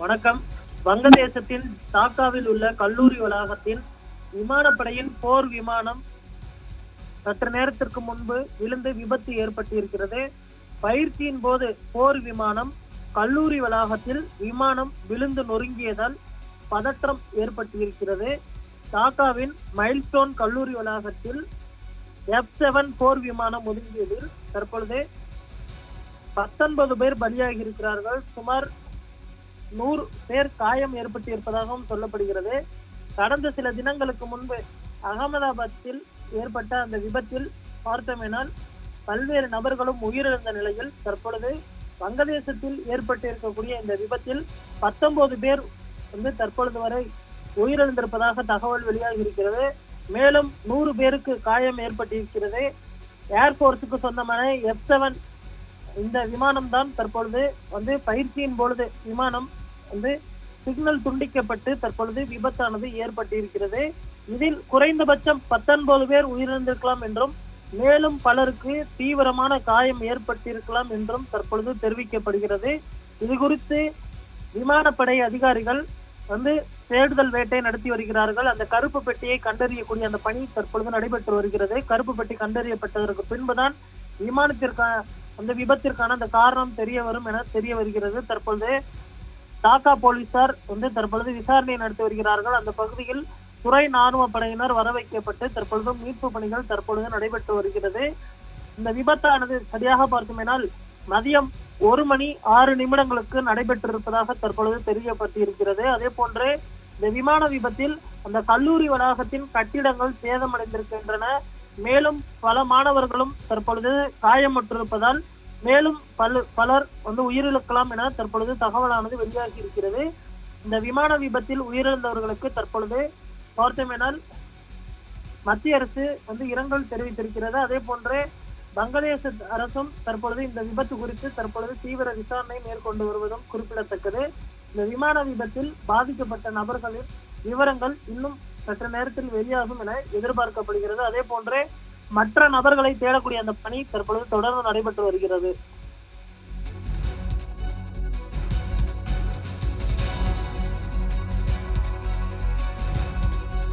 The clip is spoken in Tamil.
வணக்கம். வங்கதேசத்தின் டாக்காவில் உள்ள கல்லூரி வளாகத்தில் விமானப்படையின் போர் விமானம் சற்று நேரத்திற்கு முன்பு விழுந்து விபத்து ஏற்பட்டிருக்கிறது. பயிற்சியின் போது போர் விமானம் கல்லூரி வளாகத்தில் விமானம் விழுந்து நொறுங்கியதால் பதற்றம் ஏற்பட்டிருக்கிறது. டாக்காவின் மைல்ஸ்டோன் கல்லூரி வளாகத்தில் எஃப் செவன் போர் விமானம் ஒதுங்கியதில் தற்பொழுது பத்தொன்பது பேர் பலியாகி இருக்கிறார்கள் சுமார் நூறு பேர் காயம் ஏற்பட்டு இருப்பதாகவும் சொல்லப்படுகிறது. கடந்த சில தினங்களுக்கு முன்பு அகமதாபாத்தில் ஏற்பட்ட அந்த விபத்தில் பார்த்தோமேனால் பல்வேறு நபர்களும் உயிரிழந்த நிலையில் தற்பொழுது வங்கதேசத்தில் ஏற்பட்டு இருக்கக்கூடிய இந்த விபத்தில் பத்தொன்பது பேர் வந்து தற்பொழுது வரை உயிரிழந்திருப்பதாக தகவல் வெளியாகி இருக்கிறது மேலும் நூறு பேருக்கு காயம் ஏற்பட்டிருக்கிறது. ஏர்போர்ஸுக்கு சொந்தமான எஃப் செவன் இந்த விமானம் தான் தற்பொழுது வந்து பயிற்சியின் பொழுது விமானம் வந்து சிக்னல் துண்டிக்கப்பட்டு தற்பொழுது விபத்தானது ஏற்பட்டிருக்கிறது. இதில் குறைந்தபட்சம் பத்தொன்பது பேர் உயிரிழந்திருக்கலாம் என்றும் மேலும் பலருக்கு தீவிரமான காயம் ஏற்பட்டிருக்கலாம் என்றும் தற்பொழுது தெரிவிக்கப்படுகிறது. இது குறித்து விமானப்படை அதிகாரிகள் வந்து தேடுதல் வேட்டை நடத்தி வருகிறார்கள். அந்த கருப்பு பெட்டியை கண்டறியக்கூடிய அந்த பணி தற்பொழுது நடைபெற்று வருகிறது. கருப்பு பெட்டி கண்டறியப்பட்டதற்கு பின்புதான் விமானத்திற்கான அந்த விபத்திற்கான அந்த காரணம் தெரிய வரும் என தெரிய வருகிறது. தற்பொழுது டாக்கா போலீசார் வந்து தற்பொழுது விசாரணை நடத்தி வருகிறார்கள். அந்த பகுதியில் துறை ராணுவ படையினர் வர வைக்கப்பட்டு தற்பொழுது மீட்பு பணிகள் தற்பொழுது நடைபெற்று வருகிறது. இந்த விபத்தானது சரியாக பார்த்தோமேனால் மதியம் ஒரு மணி ஆறு நிமிடங்களுக்கு நடைபெற்றிருப்பதாக தற்பொழுது தெரியப்பட்டிருக்கிறது. அதே போன்று இந்த விமான விபத்தில் அந்த கல்லூரி வளாகத்தின் கட்டிடங்கள் சேதமடைந்திருக்கின்றன. மேலும் பல மாணவர்களும் தற்பொழுது காயமுற்றிருப்பதால் மேலும் பல பலர் வந்து உயிரிழக்கலாம் என தற்பொழுது தகவலானது வெளியாகி இருக்கிறது. இந்த விமான விபத்தில் உயிரிழந்தவர்களுக்கு தற்பொழுது பார்த்தோமேனால் மத்திய அரசு வந்து இரங்கல் தெரிவித்திருக்கிறது. அதே போன்று வங்கதேச அரசும் தற்பொழுது இந்த விபத்து குறித்து தற்பொழுது தீவிர விசாரணை மேற்கொண்டு வருவதும் குறிப்பிடத்தக்கது. இந்த விமான விபத்தில் பாதிக்கப்பட்ட நபர்களின் விவரங்கள் இன்னும் சற்று நேரத்தில் வெளியாகும் என எதிர்பார்க்கப்படுகிறது. அதே போன்றே மற்ற நபர்களை தேடக்கூடிய அந்த பணி தற்பொழுது தொடர்ந்து நடைபெற்று வருகிறது.